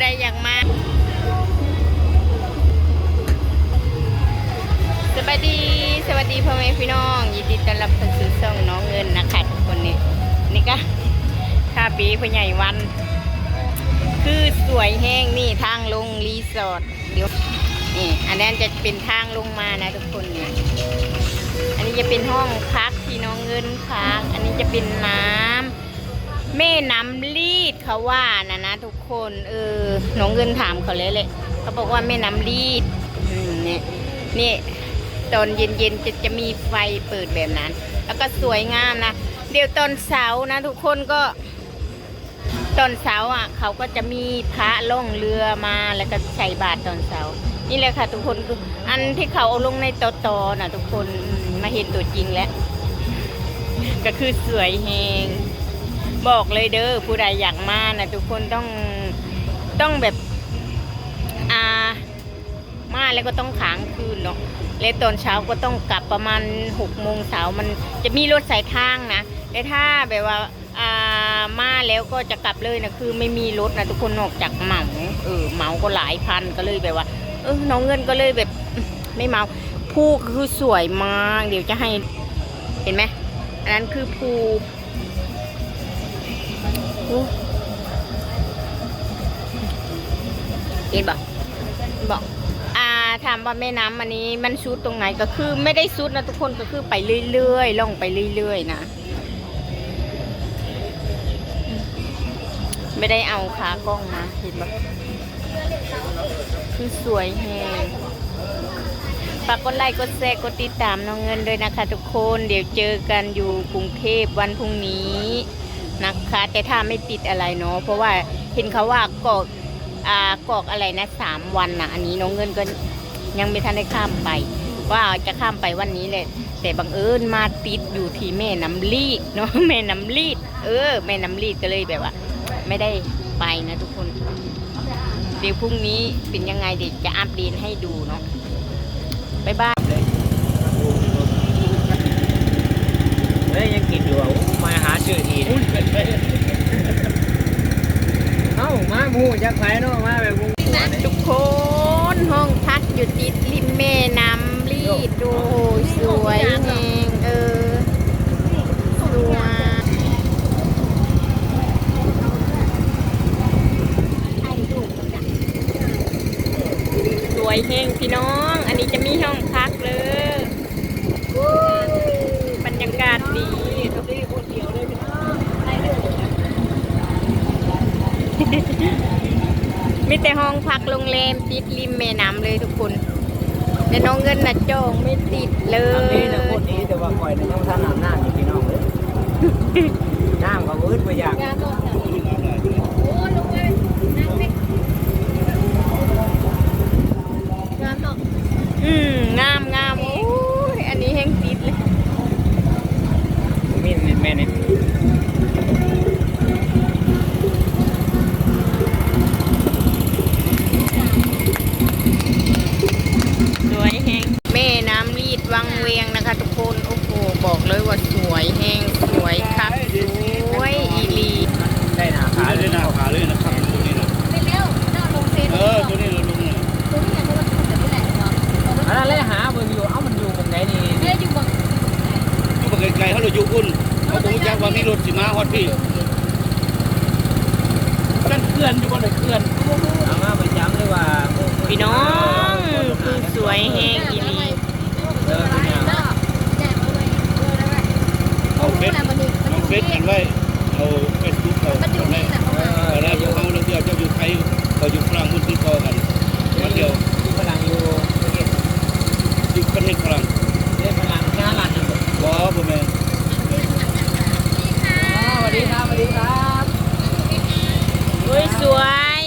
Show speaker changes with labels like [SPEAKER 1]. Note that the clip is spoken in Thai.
[SPEAKER 1] เด้อมาเด้อผู้ใดอยากมาสวัสดีสวัสดีพ่อแม่พี่น้องยินดีต้อนรับเข้าสู่ช่องน้องเงินนะคะทุกคนนี่นี่ก็ท่าปีพ่อใหญ่วัน คือสวยแห้งนี่ทางลงรีสอร์ทเดี๋ยวนี่อันนั้นจะเป็นทางลงมานะทุกคนเนี่ยอันนี้จะเป็นห้องพักที่น้องเงินพักอันนี้จะเป็นน้ำ แม่น้ำลีดเขาว่านะนะทุกคนเออหนองเงินถามเขาเลยเลยเขาบอกว่าแม่น้ำลีดเนี่ยนี่ตอนเย็นๆจะจะมีไฟเปิดแบบนั้น แล้วก็สวยงามนะเดี๋ยวตอนเสาร์นะ ทุกคนก็ตอนเช้าอะ เขาก็จะมีพระล่องเรือมาแล้วก็ใส่บาตรตอนเช้านี่แหละค่ะ ทุกคนคืออันที่เขาเอาลงในตโตอนะทุกคนมาเห็นตัวจริงแล้ว ก็คือสวยแหง บอกเลยเด้อผู้ใดอยากมานะทุกคนต้องต้องแบบอ่ามาแล้วก็ต้องค้างคืนเนาะแล้วตอนเช้าก็ต้องกลับประมาณหกโมงเช้ามันจะมีรถสายทางนะแต่ถ้าแบบว่าอ่ามาแล้วก็จะกลับเลยนะคือไม่มีรถนะทุกคนนอกจากเหมาเออเหมาก็หลายพันก็เลยแบบว่า เออน้องเงินก็เลยแบบไม่เมาภูก็คือสวยมาก เดี๋ยวจะให้เห็นไหมอันนั้นคือภูภู เห็นบอกบอกอ่าถามว่าแม่น้ำอันนี้มันซุดตรงไหนก็คือไม่ได้ซุดนะทุกคนก็คือไปเรื่อยๆ ล่องไปเรื่อยๆ นะ ไม่ได้เอาขากล้องมาเห็นปะคือสวยแฮงฝากกดไลค์กดแชร์กดติดตามน้องเงินด้วยนะคะทุกคน เดี๋ยวเจอกันอยู่กรุงเทพวันพรุ่งนี้ นะคะ แต่ถ้าไม่ติดอะไรเนาะเพราะว่าเห็นเขาว่ากอกอ่ากอกอะไรนะสามวันนะอันนี้น้องเงินก็ยังไม่ทันได้ข้ามไป ว่าจะข้ามไปวันนี้แหละแต่บังเอิญมาติดอยู่ที่แม่น้ำลีดเนาะแม่น้ำลีด เออ แม่น้ำลีดก็เลยแบบว่า ไม่ได้ไปนะทุกคนเดี๋ยวพรุ่งนี้เป็นยังไงเดี๋ยวจะอัปเดตให้ดูเนาะบ๊ายบาย
[SPEAKER 2] เฮ้ยยังกินอยู่อะมาหาชื่อทีน เอ้ามาหมูจักไผเนาะมาแบบกูนี่ย
[SPEAKER 1] ทุกคนห้องพักอยู่ติดริมแม่น้ำลีดดูสวยแหงเออสวยสวยแห้งพี่น้อง อันนี้จะมีห้องพักเลยบรรยากาศดี มี แต่ห้องพักโรงแรมติดริมแม่น้ำเลยทุกคนแต่น้องเงินน่ะจองไม่ติดเล
[SPEAKER 2] ทาง
[SPEAKER 1] ย
[SPEAKER 2] นี้นะโคตรดีแต่ว่าข่อยน่ะยังท่านอาบน้ำอยู่พี่น้องเลยน้ำก็วืดไปอยา
[SPEAKER 3] ก ว่าว่ามีรถสิมาฮอดพี่นั่นเคลื่อนอยู่บนไหนเคลื่อน
[SPEAKER 2] เอามาไปย้ำเลยว่า
[SPEAKER 1] พี่น้องคือสวยแห้งอีหลี
[SPEAKER 2] เออเป็นยัง
[SPEAKER 3] เอาเฟซเอาเฟซกันไว้เอาเฟซบุ๊กเอาเอาไว้
[SPEAKER 2] เออ
[SPEAKER 3] เอาแล้วเขาเราเดียวเจ้าอยู่ไทยเขาอยู่ฝรั่งมันติดต่อกันวันเดียว
[SPEAKER 2] พลังอยู่ประเทศ
[SPEAKER 3] อยู่ประเทศฝรั่ง
[SPEAKER 2] เรียกพลังงานหลักอยู่
[SPEAKER 3] บ่บ่แม่น
[SPEAKER 2] ส วัสดีครับสวัสดีครับ
[SPEAKER 1] เฮ้ยสวย